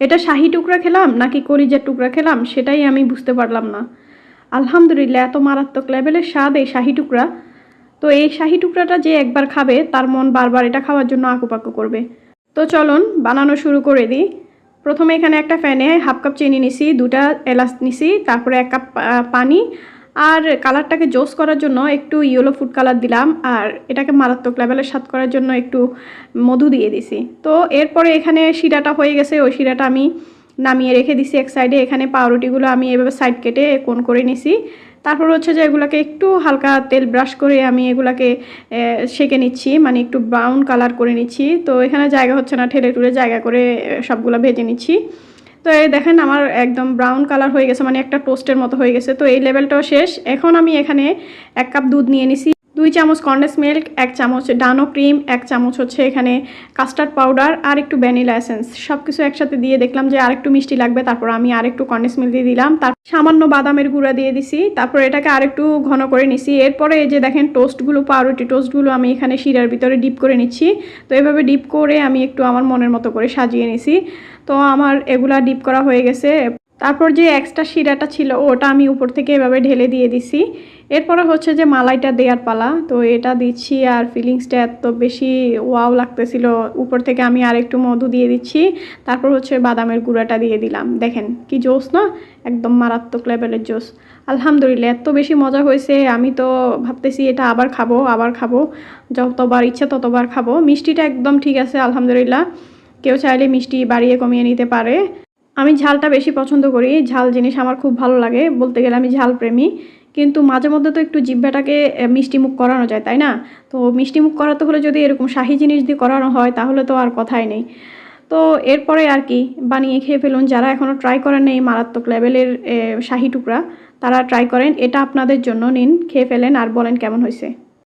এটা শাহি টুকরা খেলাম নাকি কলিজার টুকরা খেলাম, সেটাই আমি বুঝতে পারলাম না। আলহামদুলিল্লাহ, এত মারাত্মক লেভেলের স্বাদ এই শাহি টুকরা। তো এই শাহি টুকরাটা যে একবার খাবে, তার মন বারবার এটা খাওয়ার জন্য আঁকুপাকু করবে। তো চলুন, বানানো শুরু করে দিই। প্রথমে এখানে একটা ফ্যানে হাফ কাপ চিনি নিছি, দুটা এলাচ নিছি, তারপরে এক কাপ পানি আর কালারটাকে জোস করার জন্য একটু ইয়েলো ফুড কালার দিলাম, আর এটাকে মারাত্মক লেভেলের স্বাদ করার জন্য একটু মধু দিয়ে দিছি। তো এরপরে এখানে শিরাটা হয়ে গেছে, ওই শিরাটা আমি নামিয়ে রেখে দিছি এক সাইডে এখানে পাউরুটিগুলো আমি এভাবে সাইড কেটে কোন করে নিছি। তারপর হচ্ছে যে এগুলাকে একটু হালকা তেল ব্রাশ করে আমি এগুলাকে সেঁকে নিচ্ছি মানে একটু ব্রাউন কালার করে নিচ্ছি। তো এখানে জায়গা হচ্ছে না, ঠেলে টুলে জায়গা করে সবগুলো ভেজে নিচ্ছি। তো এই দেখেন আমার একদম ব্রাউন কালার হয়ে গেছে মানে একটা টোস্টের মতো হয়ে গেছে। তো এই লেভেলটাও শেষ। এখন আমি এখানে এক কাপ দুধ নিয়ে নিছি। দুই চামচ কন্ডেন্স মিল্ক এক চামচ ডানো ক্রিম এক চামচ হচ্ছে এখানে কাস্টার্ড পাউডার আর একটু ভ্যানিলা এসেন্স সব কিছু একসাথে দিয়ে দেখলাম যে আরেকটু মিষ্টি লাগবে, তারপর আমি আরেকটু কন্ডেন্স মিল্ক দিয়ে দিলাম। তার সামান্য বাদামের গুঁড়া দিয়ে দিছি, তারপর এটাকে আরেকটু ঘন করে নিছি। এরপরে এই যে দেখেন টোস্টগুলো পাউরুটি টোস্টগুলো আমি এখানে শিরার ভিতরে ডিপ করে নিচ্ছি। তো এভাবে ডিপ করে আমি একটু আমার মনের মতো করে সাজিয়ে নিছি। তো আমার এগুলা ডিপ করা হয়ে গেছে। তারপর যে এক্সট্রা শিরাটা ছিল, ওটা আমি উপর থেকে এভাবে ঢেলে দিয়ে দিছি। এরপরে হচ্ছে যে মালাইটা দেওয়ার পালা। তো এটা দিচ্ছি আর ফিলিংসটা এত বেশি ওয়াও লাগতেছিল। উপর থেকে আমি আর একটু মধু দিয়ে দিচ্ছি। তারপর হচ্ছে বাদামের গুঁড়াটা দিয়ে দিলাম। দেখেন কি জোস না? একদম মারাত্মক লেভেলের জোস। আলহামদুলিল্লাহ, এত বেশি মজা হয়েছে। আমি তো ভাবতেছি এটা আবার খাব আবার খাব। যতবার ইচ্ছা ততবার খাব। মিষ্টিটা একদম ঠিক আছে, আলহামদুলিল্লাহ। কেউ চাইলে মিষ্টি বাড়িয়ে কমিয়ে নিতে পারে। আমি ঝালটা বেশি পছন্দ করি। ঝাল জিনিস আমার খুব ভালো লাগে। বলতে গেলে আমি ঝাল প্রেমী কিন্তু মাঝে মধ্যে তো একটু জিভ্বাটাকে আহ, মিষ্টি মুখ করানো যায় তাই না? তো মিষ্টি মুখ করাতে হলে যদি এরকম শাহি জিনিস দিয়ে করানো হয় তাহলে তো আর কথাই নেই। তো এরপরে আর কি বানিয়ে খেয়ে ফেলুন। যারা এখনও ট্রাই করেন এই মারাত্মক লেভেলের শাহি টুকরা তারা ট্রাই করেন। এটা আপনাদের জন্য নিন খেয়ে ফেলেন আর বলেন কেমন হয়েছে।